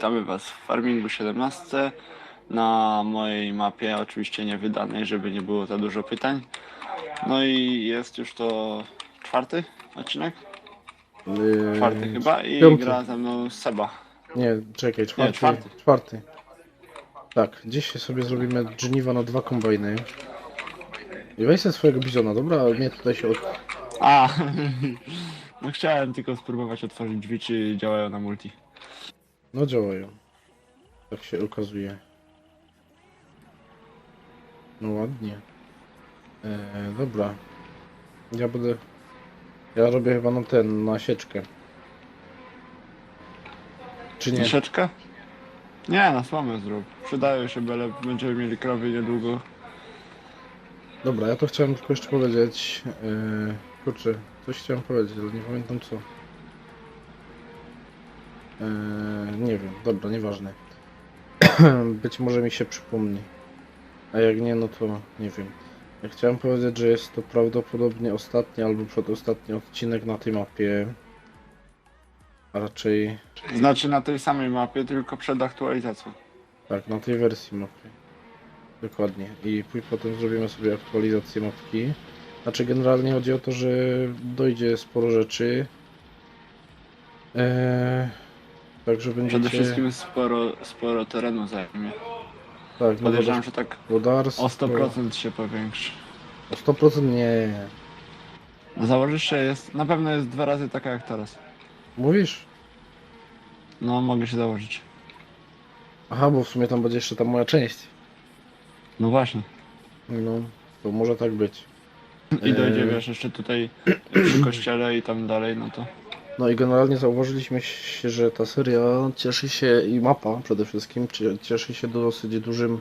Witamy Was w Farmingu 17. Na mojej mapie, oczywiście nie wydanej, żeby nie było za dużo pytań. No i jest już to czwarty odcinek? Yy, Czwarty chyba i piąty. gra ze mną Seba. Nie, czekaj, czwarty. czwarty. czwarty. Tak, dzisiaj sobie zrobimy żniwa na dwa kombajny. I weź sobie swojego bizona, dobra? Ale nie tutaj się od... A, no chciałem tylko spróbować otworzyć drzwi, czy działają na multi. No działają. Tak się okazuje. No ładnie. Eee, dobra. Ja będę... Ja robię chyba na ten, na sieczkę. Czy nie? Troszeczkę? Nie, na słomę zrób. Przydają się, byle będziemy mieli krowy niedługo. Dobra, ja to chciałem tylko jeszcze powiedzieć. Yy, kurczę, coś chciałem powiedzieć, ale nie pamiętam co. Yy, nie wiem, dobra, nieważne. Być może mi się przypomni. A jak nie, no to nie wiem. Ja chciałem powiedzieć, że jest to prawdopodobnie ostatni albo przedostatni odcinek na tej mapie. A raczej Znaczy na tej samej mapie, tylko przed aktualizacją. tak, na tej wersji mapy. Dokładnie. I później potem zrobimy sobie aktualizację mapki. Znaczy generalnie chodzi o to, że dojdzie sporo rzeczy. Eee, także będziecie... Przede wszystkim sporo, sporo terenu zajmie. tak, no Podejrzewam, że tak gospodarstwo. o 100% się powiększy. O 100% nie. Założysz się jest, na pewno jest dwa razy taka jak teraz. Mówisz? No, mogę się założyć. Aha, bo w sumie tam będzie jeszcze ta moja część. No właśnie. No, to może tak być. I dojdzie, Eee. wiesz, jeszcze tutaj przy kościele i tam dalej, no to... No i generalnie zauważyliśmy się, że ta seria cieszy się i mapa przede wszystkim cie- cieszy się dosyć dużym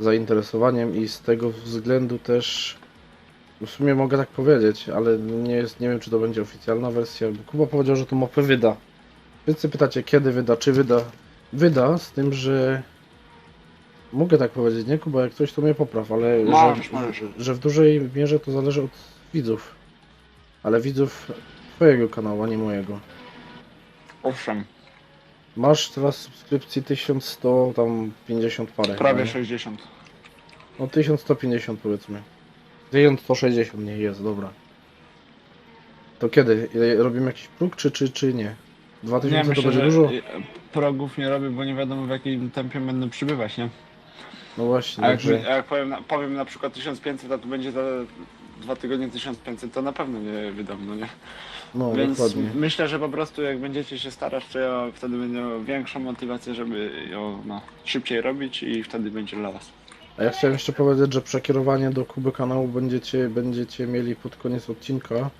zainteresowaniem i z tego względu też w sumie mogę tak powiedzieć, ale nie jest, nie wiem czy to będzie oficjalna wersja, bo Kuba powiedział, że to mapę wyda. Wszyscy pytacie kiedy wyda, czy wyda. Wyda z tym, że mogę tak powiedzieć, nie Kuba, jak coś to mnie popraw, ale że, że w dużej mierze to zależy od widzów. Ale widzów twojego kanału, a nie mojego. Owszem, Masz teraz subskrypcji 1100, tam 50 parę. prawie nie? 60. No 1150 powiedzmy. 1160 nie jest, dobra. To kiedy? Ile- Robimy jakiś próg, czy, czy, czy nie? 2000 Nie, to będzie że dużo? progów nie robię, bo nie wiadomo w jakim tempie będą przybywać, nie? No właśnie, A jak, także... a jak powiem, na- powiem na przykład 1500, a tu będzie za dwa tygodnie 1500, to na pewno nie wydam, no nie? No Więc dokładnie. myślę, że po prostu jak będziecie się starać, to ja wtedy będę miał większą motywację, żeby ją no, szybciej robić i wtedy będzie dla was. A ja chciałem jeszcze powiedzieć, że przekierowanie do Kuby kanału będziecie, będziecie mieli pod koniec odcinka.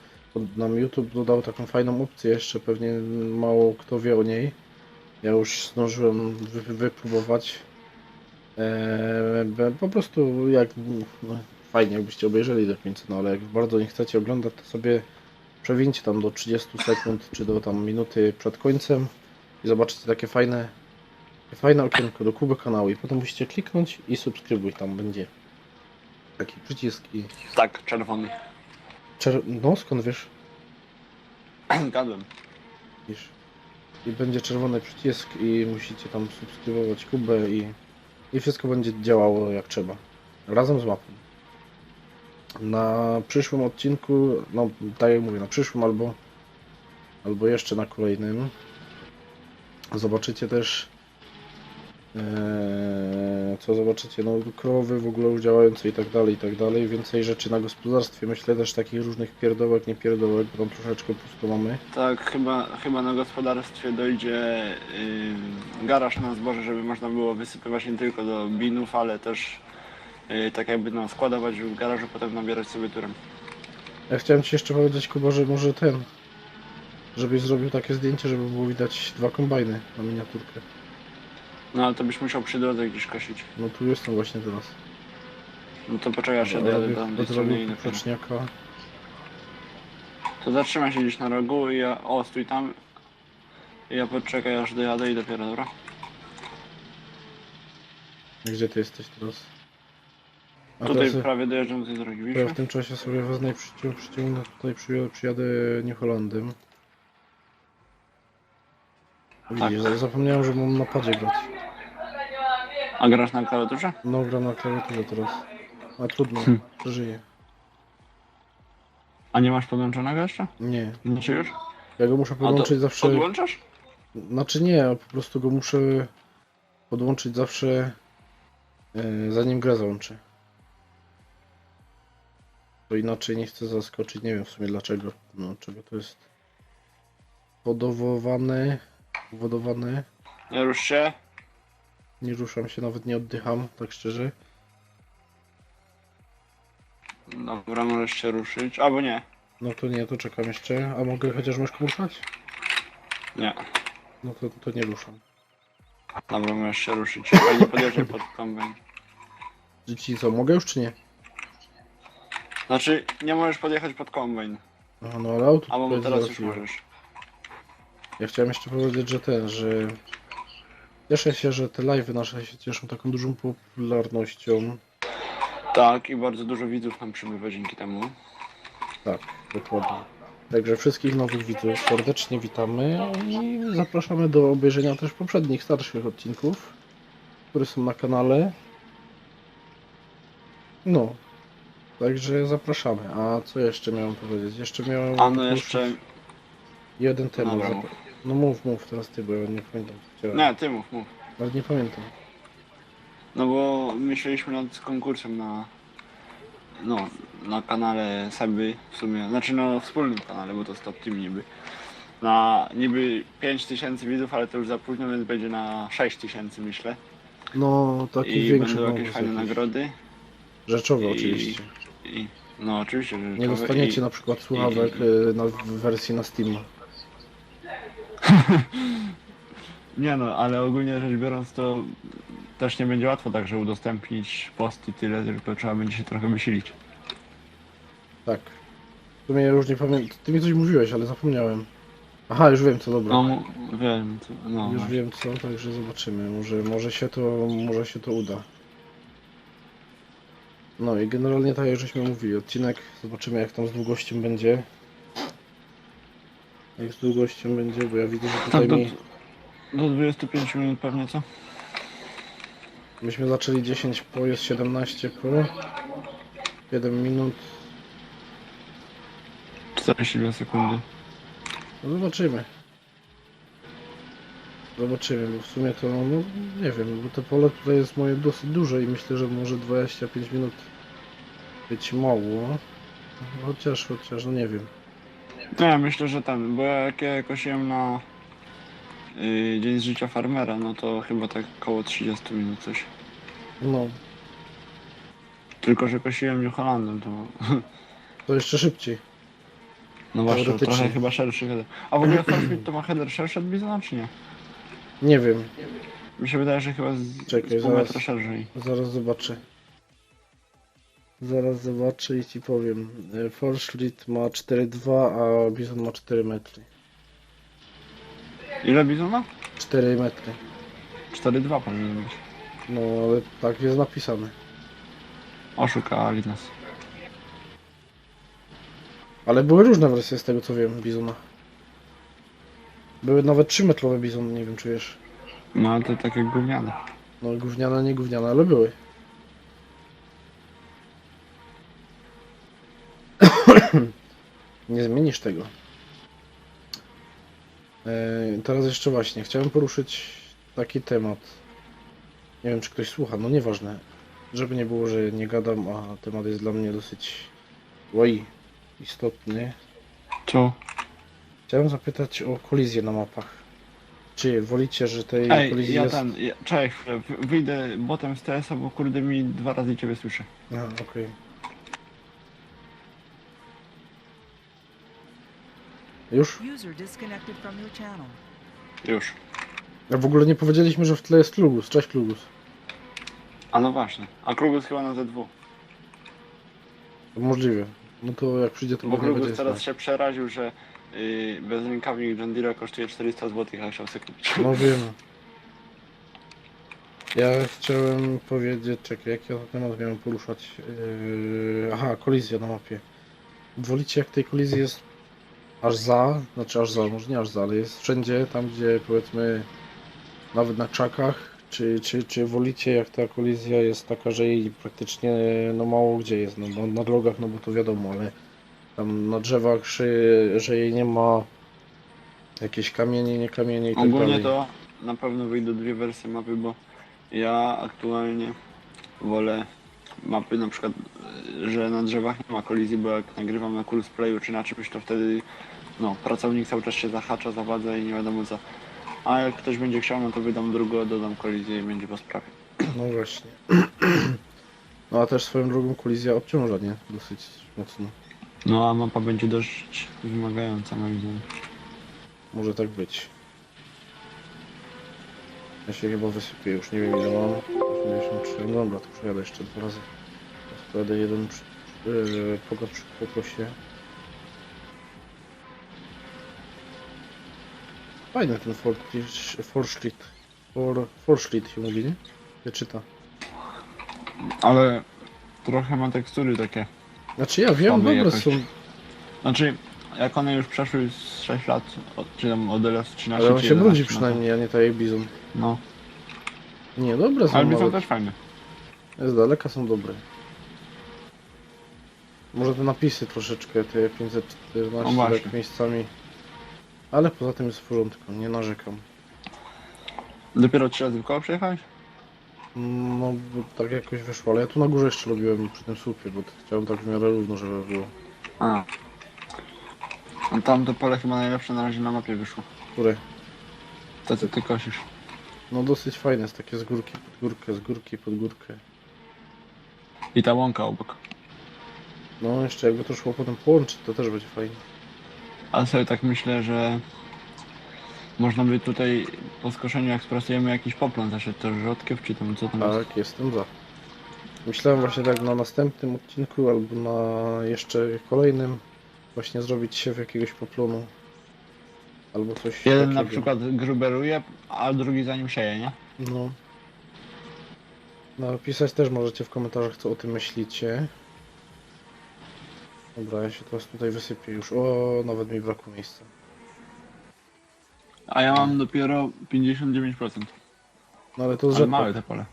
Nam YouTube dodał taką fajną opcję, jeszcze pewnie mało kto wie o niej. Ja już zdążyłem wy, wypróbować. Eee, po prostu jak no, fajnie jakbyście obejrzeli do końca, no ale jak bardzo nie chcecie oglądać, to sobie przewincie tam do 30 sekund czy do tam minuty przed końcem i zobaczycie takie fajne fajne okienko do Kuby kanału i potem musicie kliknąć i subskrybuj, tam będzie taki przycisk i Tak, czerwony. czer... no skąd wiesz? Gadłem. Widzisz? I będzie czerwony przycisk i musicie tam subskrybować Kubę i, i wszystko będzie działało jak trzeba. Razem z mapą. Na przyszłym odcinku, no tak jak mówię, na przyszłym albo albo jeszcze na kolejnym zobaczycie też Eee, co zobaczycie, no krowy w ogóle działające i tak dalej, i tak dalej, więcej rzeczy na gospodarstwie, myślę też takich różnych pierdołek, nie pierdołek, bo tam troszeczkę pusto mamy. Tak, chyba, chyba na gospodarstwie dojdzie yy, garaż na zboże, żeby można było wysypywać nie tylko do binów, ale też yy, tak jakby no, składować w garażu, potem nabierać sobie turem. Ja chciałem Ci jeszcze powiedzieć, Kuba, że może ten, żebyś zrobił takie zdjęcie, żeby było widać dwa kombajny na miniaturkę. No ale to byś musiał przy drodze gdzieś kosić. No tu jestem właśnie teraz. No to poczekaj, aż ja dojadę Robię, tam do strony i napiszę. poprzeczniaka. To zatrzymaj się gdzieś na rogu i ja... O, stój tam. I ja poczekaj aż dojadę i dopiero, dobra? Gdzie Ty jesteś teraz? A Tutaj teraz prawie dojeżdżam do tej drogi, ja widzisz? w tym czasie sobie wezmę i przyciągnę, tutaj przyjadę, przyjadę New Hollandem. Widzisz, za- zapomniałem, że mam na padzie grać. A grasz na klawiaturze? No, gram na klawiaturze teraz. A trudno, Hmm. przeżyję. A nie masz podłączonego jeszcze? Nie. Nie się już? Ja go muszę podłączyć zawsze... Podłączasz? Znaczy nie, ja po prostu go muszę podłączyć zawsze e, zanim grę załączę. Bo inaczej nie chcę zaskoczyć, nie wiem w sumie dlaczego. No, czego to jest podowowane, powodowane. Nie rusz się. Nie ruszam się, nawet nie oddycham, tak szczerze. Dobra, możesz się ruszyć. Albo nie. No to nie, to czekam jeszcze. A mogę chociaż myszką ruszać? Nie. No to, to nie ruszam. Dobra, możesz się ruszyć. Ale nie podjeżdżaj pod kombajn. Dzieci co, mogę już czy nie? Znaczy, nie możesz podjechać pod kombajn. Aha, no ale auto Albo tutaj teraz już załatwiłem. możesz. Ja chciałem jeszcze powiedzieć, że ten, że cieszę się, że te live'y nasze się cieszą taką dużą popularnością. Tak, i bardzo dużo widzów nam przybywa dzięki temu. Tak, dokładnie. Także wszystkich nowych widzów serdecznie witamy i zapraszamy do obejrzenia też poprzednich, starszych odcinków, które są na kanale. No, także zapraszamy. A co jeszcze miałem powiedzieć? Jeszcze miałem A no jeszcze... jeden temat. Dobra, Zapra- mów. No mów, mów teraz ty, bo ja nie pamiętam. co chciałem. Nie, ty mów, mów. Ale nie pamiętam. No bo myśleliśmy nad konkursem na... No, na kanale Seby w sumie. Znaczy na wspólnym kanale, bo to Stop Team niby. Na niby 5000 widzów, ale to już za późno, więc będzie na 6000 myślę. No, taki I większy będą jakieś fajne jakiś. nagrody. Rzeczowe I- oczywiście. I, no oczywiście, że Nie dostaniecie i, na przykład słuchawek y, na w wersji na Steam. Nie no, ale ogólnie rzecz biorąc to też nie będzie łatwo także udostępnić post i tyle, tylko trzeba będzie się trochę wysilić. Tak. W sumie ja już nie pamiętam. Ty mi coś mówiłeś, ale zapomniałem. Aha, już wiem co, dobra. No mu- wiem, to, no. już właśnie. wiem co, także zobaczymy. Może, może się to może się to uda. No i generalnie tak jak żeśmy mówili, odcinek zobaczymy jak tam z długością będzie. Jak z długością będzie, bo ja widzę, że tutaj Tak, do, mi... do 25 minut pewnie co? Myśmy zaczęli 10 po, jest 17 po. 7 minut. 42 sekundy. No zobaczymy. Zobaczymy, bo w sumie to, no nie wiem, bo to pole tutaj jest moje dosyć duże i myślę, że może 25 minut być mało. Chociaż, chociaż, no nie wiem. No ja myślę, że ten, bo jak ja kosiłem na y, dzień z życia farmera, no to chyba tak około 30 minut coś. No, Tylko, że kosiłem New Hollandem, to to jeszcze szybciej. no właśnie, Teoretycznie. trochę chyba szerszy header. A w ogóle Farfit to ma header szerszy od Bizona, czy nie? Nie wiem, Mi się wydaje, że chyba z, Czekaj, z pół zaraz. metra szerzej. zaraz zobaczę. Zaraz zobaczę i ci powiem. E, Forschlit ma 4,2, a Bison ma 4 metry. Ile Bizona? 4 metry. 4,2 powinien być. No, ale tak jest napisane. Oszukali nas. Ale były różne wersje z tego co wiem, Bizona. Były nawet 3-metrowe Bizony, nie wiem czy wiesz. No ale to takie gówniane. No gówniane, nie gówniane, ale były. nie zmienisz tego. E, teraz jeszcze właśnie, chciałem poruszyć taki temat. Nie wiem czy ktoś słucha, no nieważne. Żeby nie było, że nie gadam, a temat jest dla mnie dosyć oj, istotny. Co? Chciałem zapytać o kolizję na mapach. Czy wolicie, że tej Ej, kolizji ja jest... ten, ja, czekaj chwilę, wy- wyjdę botem z TS-a, bo kurde mi dwa razy ciebie słyszę. Aha, okej. Już? User disconnected from your channel. Już. A w ogóle nie powiedzieliśmy, że w tle jest Klugus. Cześć Klugus. A no właśnie. A Krugus chyba na Z2. Możliwe. No to jak przyjdzie to Bo będzie Krugus teraz się przeraził, że yy, bezrękawnik John Deere kosztuje 400 zł, a chciał sobie kupić. No wiem. Ja chciałem powiedzieć, czekaj, jaki ja temat miałem poruszać? Yy... Aha, kolizja na mapie. Wolicie jak tej kolizji jest... aż za, znaczy aż za, może nie aż za, ale jest wszędzie tam, gdzie powiedzmy nawet na krzakach, czy, czy, czy wolicie, jak ta kolizja jest taka, że jej praktycznie no mało gdzie jest, no bo na drogach, no bo to wiadomo, ale tam na drzewach, że, że jej nie ma jakieś kamienie, nie kamienie i tak Ogólnie dalej. to na pewno wyjdą dwie wersje mapy, bo ja aktualnie wolę mapy na przykład, że na drzewach nie ma kolizji, bo jak nagrywam na cool sprayu czy na czymś, to wtedy no, pracownik cały czas się zahacza, zawadza i nie wiadomo co. A jak ktoś będzie chciał, no to wydam drugą, dodam kolizję i będzie po sprawie. No właśnie. No a też swoją drogą kolizja obciąża, nie? Dosyć mocno. No a mapa będzie dość wymagająca moim zdaniem. Może tak być. Ja się chyba wysypię, już nie wiem ile mam. 83. No dobra, to przejadę jeszcze dwa razy. Pojadę jeden yy, pogad przy pokrosie. Fajny ten Forschlit. For, Forschlit się mówi, nie? Ja czyta. Ale trochę ma tekstury takie. Znaczy ja wiem, dobre jakoś. są, Znaczy, jak one już przeszły z 6 lat, od, czy tam od LS 13 ale on czy się 11, brudzi no to- przynajmniej, a nie tak jak Bizon. No, Nie, dobre są ale są nawet. też fajne. Z daleka są dobre. Może te napisy troszeczkę, te O 514 właśnie. tak miejscami. Ale poza tym jest w porządku, nie narzekam. Dopiero 3 razy w koło przejechałeś? No, bo tak jakoś wyszło, ale ja tu na górze jeszcze robiłem przy tym słupie, bo chciałem tak w miarę równo, żeby było. A. A tam to pole chyba najlepsze na razie na mapie wyszło. Które? To co ty kosisz. No dosyć fajne, jest takie z górki pod górkę, z górki pod górkę. I ta łąka obok. No, jeszcze jakby to szło potem połączyć, to też będzie fajnie. Ale sobie tak myślę, że można by tutaj po skoszeniu jak sprasujemy jakiś poplon zaszedł to rzodkiew czy tam co tam jest. Tak, jestem za. Myślałem właśnie tak na następnym odcinku albo na jeszcze kolejnym właśnie zrobić się w jakiegoś poplonu. Albo coś Jeden na takiego. przykład gruberuje, a drugi za nim sieje, nie? No. Napisać też możecie w komentarzach co o tym myślicie. Dobra, ja się teraz tutaj wysypię już. O, nawet mi brakło miejsca. A ja mam dopiero 59%. No ale to Ale rzepak. małe te pole.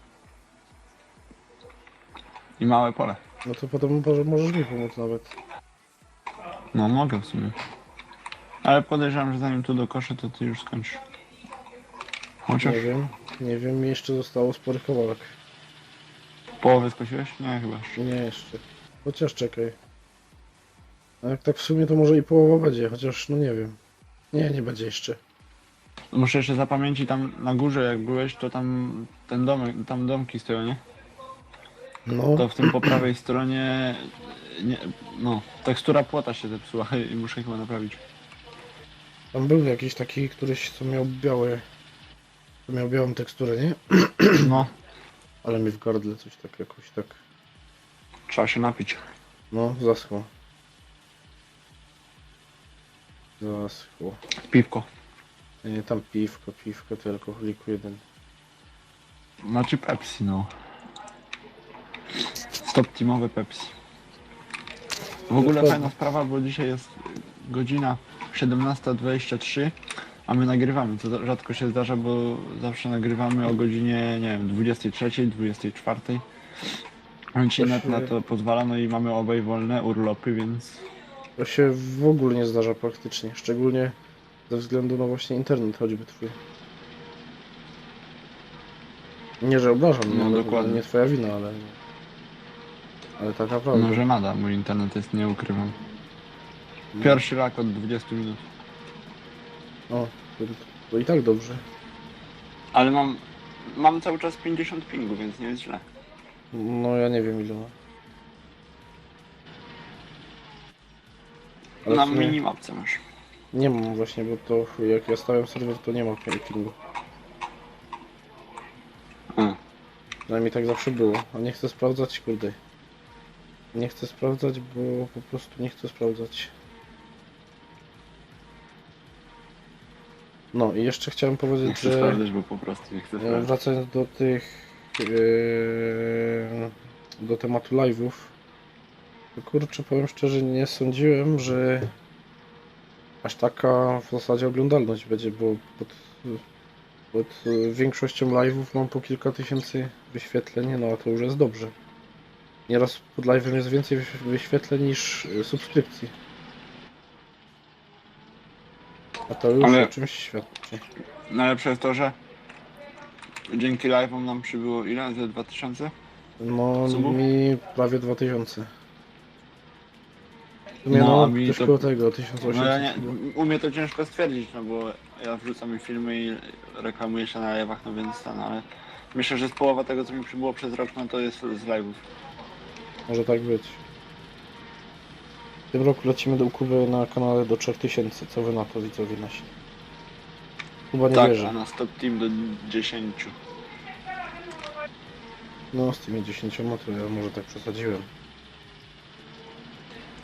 I małe pole. No to potem może, możesz mi pomóc nawet. No mogę w sumie. Ale podejrzewam, że zanim tu dokoszę, to ty już skończysz. Chociaż Nie wiem. Nie wiem, mi jeszcze zostało spory kawałek. połowę skosiłeś? Nie, chyba jeszcze. Nie jeszcze. Chociaż czekaj. A jak tak w sumie to może i połowa będzie, chociaż no nie wiem. Nie, nie będzie jeszcze. Muszę jeszcze zapamięcić tam na górze jak byłeś, to tam ten domek, tam domki stoją, nie? No, To w tym po prawej stronie, nie, no, tekstura płota się zepsuła i muszę chyba naprawić. tam był jakiś taki któryś, co miał białe... Co miał białą teksturę, nie? No, Ale mi w gardle coś tak jakoś tak... trzeba się napić. No, zaschło. Zaschło. Piwko. Nie, tam piwko, piwko, to alkoholiku jeden. Znaczy Pepsi, no. Stop teamowe Pepsi. W ogóle Dokładnie. fajna sprawa, bo dzisiaj jest godzina 17.23, a my nagrywamy. To rzadko się zdarza, bo zawsze nagrywamy o godzinie, nie wiem, 23, 24. A Dzisiaj net na to pozwala, no i mamy obaj wolne urlopy, więc To się w ogóle nie zdarza praktycznie, szczególnie ze względu na właśnie internet choćby twój. Nie, że obrażam, No, nie, ale dokładnie. nie twoja wina, ale... Ale tak naprawdę. no, że nada, mój internet jest, nie ukrywam. Pierwszy rak od 20 minut. O, to, to i tak dobrze. Ale mam, mam cały czas 50 pingu, więc nie jest źle. No ja nie wiem ile ma. Ale Na sumie minimapce masz. Nie mam właśnie, bo to jak ja stawiam serwer to nie ma pingu. A. Przynajmniej tak zawsze było, a nie chcę sprawdzać, kurde. Nie chcę sprawdzać, bo po prostu nie chcę sprawdzać. No i jeszcze chciałem Nie powiedzieć, chcę że sprawdzać, bo po prostu nie chcę e, sprawdzać. wracając do tych e, do tematu live'ów, kurczę powiem szczerze, nie sądziłem, że aż taka w zasadzie oglądalność będzie, bo pod, pod większością live'ów mam po kilka tysięcy wyświetleń, no a to już jest dobrze. Nieraz pod live'em jest więcej wyś- wyświetleń niż e, subskrypcji. A to już Ale- o czymś świadczy. Najlepsze jest to, że dzięki live'om nam przybyło ile? Ze 2000? No Subów? mi prawie 2000. W sumie No, no, a mi coś to- koło tego, 1800. No ja nie, u mnie to ciężko stwierdzić, no bo ja wrzucam filmy i reklamuję się na live'ach, no więc ten, ale myślę, że z połowa tego, co mi przybyło przez rok, no to jest z live'ów. Może tak być. W tym roku lecimy do Kuby na kanale do 3000. Co wy na to widzowie nasi? Kuba nie tak, wierzy. a na stop team do 10. No z tymi 10 to ja może tak przesadziłem.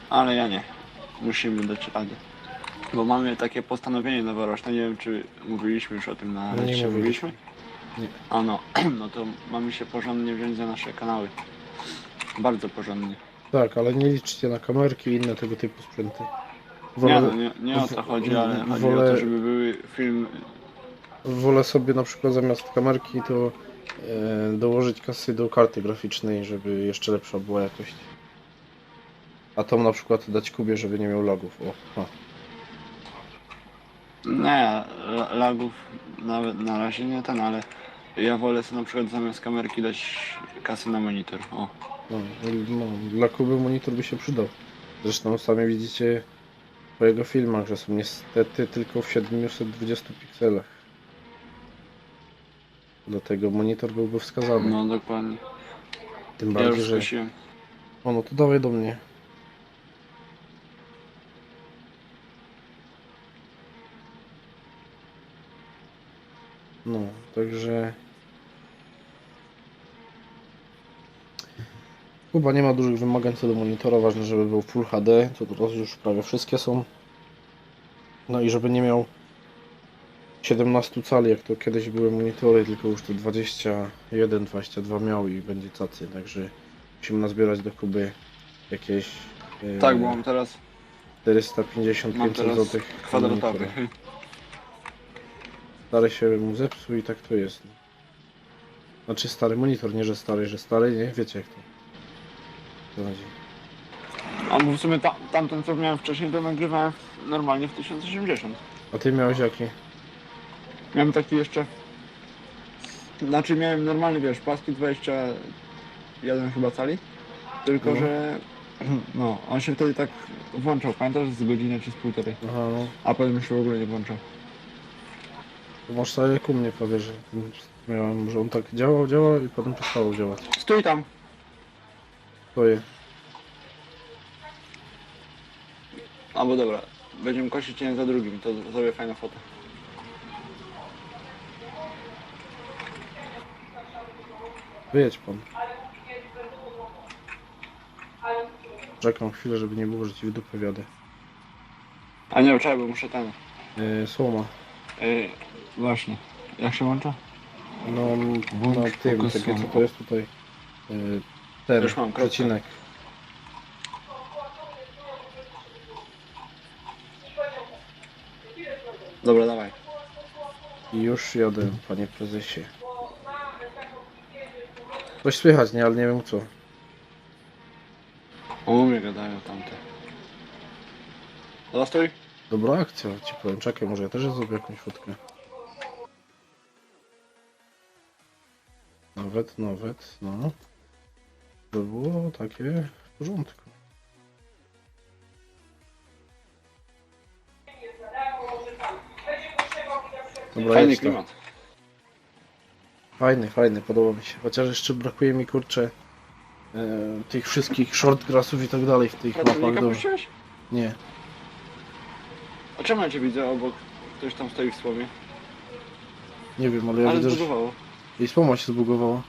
Ale ja nie. Musimy dać radę. Bo mamy takie postanowienie noworoczne, nie wiem czy mówiliśmy już o tym na No nie lecie, mówiliśmy. Nie. A no, no to mamy się porządnie wziąć za nasze kanały. Bardzo porządnie. Tak, ale nie liczcie na kamerki i inne tego typu sprzęty. Nie, Wolę, no, nie, nie o to chodzi, ale chodzi o wolę- to, żeby były film... wolę sobie na przykład zamiast kamerki to e, dołożyć kasy do karty graficznej, żeby jeszcze lepsza była jakość. A tą na przykład dać Kubie, żeby nie miał lagów. O, ha. Nie, la- lagów nawet na razie nie ten, ale ja wolę sobie na przykład zamiast kamerki dać kasy na monitor. O. No, no, dla Kuby monitor by się przydał. Zresztą sami widzicie po jego filmach, że są niestety tylko w 720 pikselach. Dlatego monitor byłby wskazany. No dokładnie. Tym Ja bardziej, już że... skosiłem. O, no to dawaj do mnie. No, także... Chyba nie ma dużych wymagań co do monitora, ważne żeby był Full HD, to teraz już prawie wszystkie są. No i żeby nie miał 17 cali, jak to kiedyś były monitory, tylko już te 21, 22 miał i będzie cacy, także musimy nazbierać do Kuby jakieś e, Tak, bo mam teraz, 450 mam 500 teraz zł. kwadratowy. Stary się mu zepsuł i tak to jest. Znaczy stary monitor, nie że stary, że stary, nie? Wiecie jak to. Co chodzi. A bo w sumie ta, tamten co miałem wcześniej to nagrywałem w- normalnie w 1080. A ty miałeś jaki? Miałem taki jeszcze... Znaczy miałem normalny, wiesz, paski 21 chyba cali. Tylko, No. że... No, on się wtedy tak włączał, pamiętasz, z godziny czy z półtorej. Aha, no. A potem się w ogóle nie włączał. Tak jak u mnie prawie, że miałem, że on tak działał, działał i potem przestało działać. Stój tam! Stoję. Albo dobra, będziemy kosić jeden za drugim, to zrobię fajną fotę. Wyjedź pan. Czekam chwilę, żeby nie było, że ci w dupę wiadę. A nie, czekaj, bo muszę ten... Yy, słoma. Yy, właśnie. Jak się łącza? No, Włącz na tym, takie co to jest tutaj. Yy, ten, Już mam, kropkę. przecinek. Dobra, dawaj. I już jadę, panie prezesie. Coś słychać, nie? Ale nie wiem co. O mnie gadają tamte. Dobra, stój. Dobra akcja, ci powiem. Czekaj, może ja też zrobię jakąś fotkę. Nawet, nawet, no. To było takie w porządku. Dobra, Fajny jest to. klimat. Fajny, fajny, podoba mi się. Chociaż jeszcze brakuje mi kurczę e, tych wszystkich shortgrassów i tak dalej w tych mapach. Pracownika puściłeś? Nie, A czemu ja cię widzę obok? Ktoś tam stoi w słomie. nie wiem, ale ja Ale widzę, że. Jej słoma się zbugowała.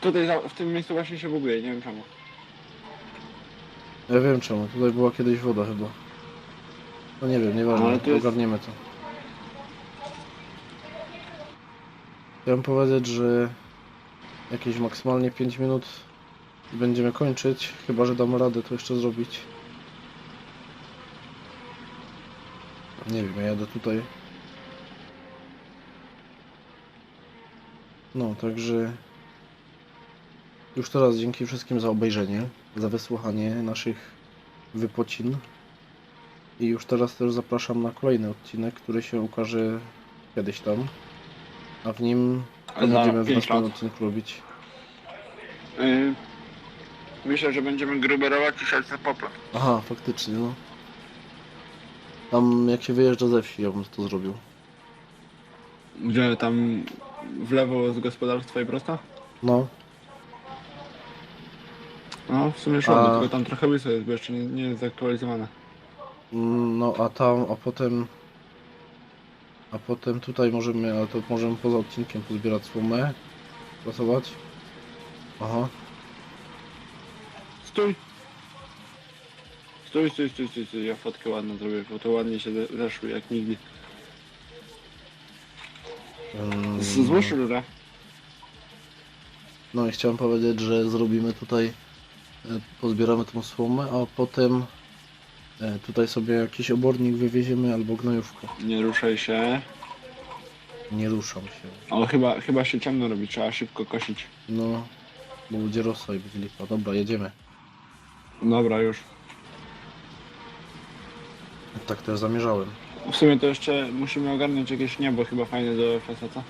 Tutaj za, w tym miejscu właśnie się buguje, nie wiem czemu. Ja wiem czemu, tutaj była kiedyś woda chyba. No nie wiem, nieważne, Ale to jest- ogarniemy to. Chciałem powiedzieć, że jakieś maksymalnie 5 minut i będziemy kończyć, chyba że damy radę to jeszcze zrobić. Nie wiem, ja jadę tutaj. No, także już teraz dzięki wszystkim za obejrzenie, za wysłuchanie naszych wypocin. I już teraz też zapraszam na kolejny odcinek, który się ukaże kiedyś tam. A w nim co będziemy w następnym odcinku robić. Y, myślę, że będziemy gruberować i siać na. Aha, faktycznie, no. Tam jak się wyjeżdża ze wsi, ja bym to zrobił. Gdzie tam w lewo z gospodarstwa i prosto? No, No, w sumie szło, A- tylko tam trochę łyso jest, bo jeszcze nie, nie jest zaktualizowane. Mm, No a tam, a potem. A potem tutaj możemy, ale to możemy poza odcinkiem pozbierać słomę. Pracować. Aha. Stój! Stój, stój, stój, stój, stój. ja fotkę ładną zrobię, bo to ładnie się ze- zeszły jak nigdy. Mm, Z- Złóż rurę. No i chciałem powiedzieć, że zrobimy tutaj, e, pozbieramy tą słomę, a potem e, tutaj sobie jakiś obornik wywieziemy albo gnojówkę. Nie ruszaj się. Nie ruszam się. O, chyba, chyba się ciemno robi, trzeba szybko kosić. No, bo będzie rosa i będzie lipa. Dobra, jedziemy. Dobra, już. Tak też zamierzałem. W sumie to jeszcze musimy ogarnąć jakieś niebo chyba fajne do co?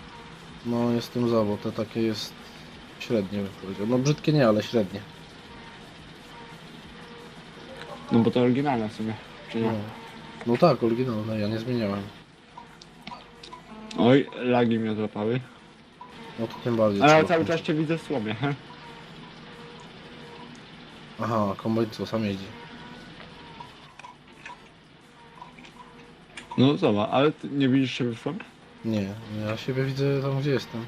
No, jestem za, bo to takie jest średnie, bym powiedział. No brzydkie nie, ale średnie. No bo to oryginalne w sumie, czy No, nie? no tak, oryginalne, ja nie zmieniałem. Oj, lagi mnie złapały. No to tym bardziej Ale ja trzeba cały czas cię widzę w słomie? Aha, kombajn co, sam jeździ. No zobacz, ale ty nie widzisz siebie w słomie? Nie, ja siebie widzę tam, gdzie jestem.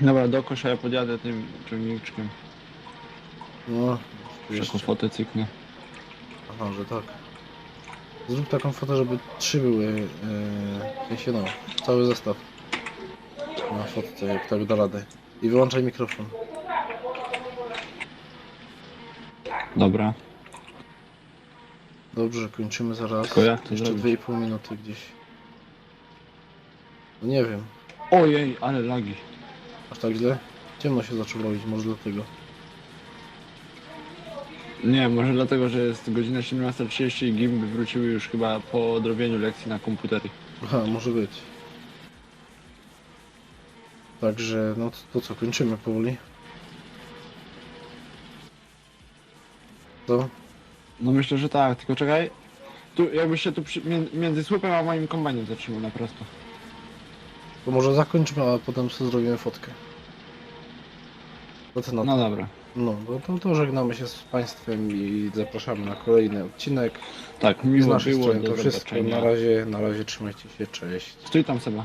Dobra, do kosza ja podjadę tym ciągniczkiem. No, Taką jeszcze. fotę cyknę. Aha, że tak. Zrób taką fotę, żeby trzy były, yy, w sensie no, cały zestaw. Na fotce, jak tak da radę. I wyłączaj mikrofon. Dobra. Dobrze, kończymy zaraz. Tylko jak to Jeszcze zrobić? 2,5 minuty gdzieś. No nie wiem, Ojej, ale lagi. aż tak źle? Ciemno się zaczęło robić, może dlatego. Nie, może dlatego, że jest godzina 17.30 i gimby wróciły już chyba po odrobieniu lekcji na komputery. Aha, może być. Także, no to, to co, kończymy powoli. To? No myślę, że tak, tylko czekaj. Tu jakbyś się tu przy, mię- między słupem a moim kombajnem zatrzymał na prosto. To może zakończmy, a potem sobie zrobimy fotkę. To na to? No dobra. No, no to, to żegnamy się z Państwem i zapraszamy na kolejny odcinek. Tak, Z miło naszej było, strony do to wszystko. zobaczenia. Na razie, na razie trzymajcie się, cześć. Stój tam Seba.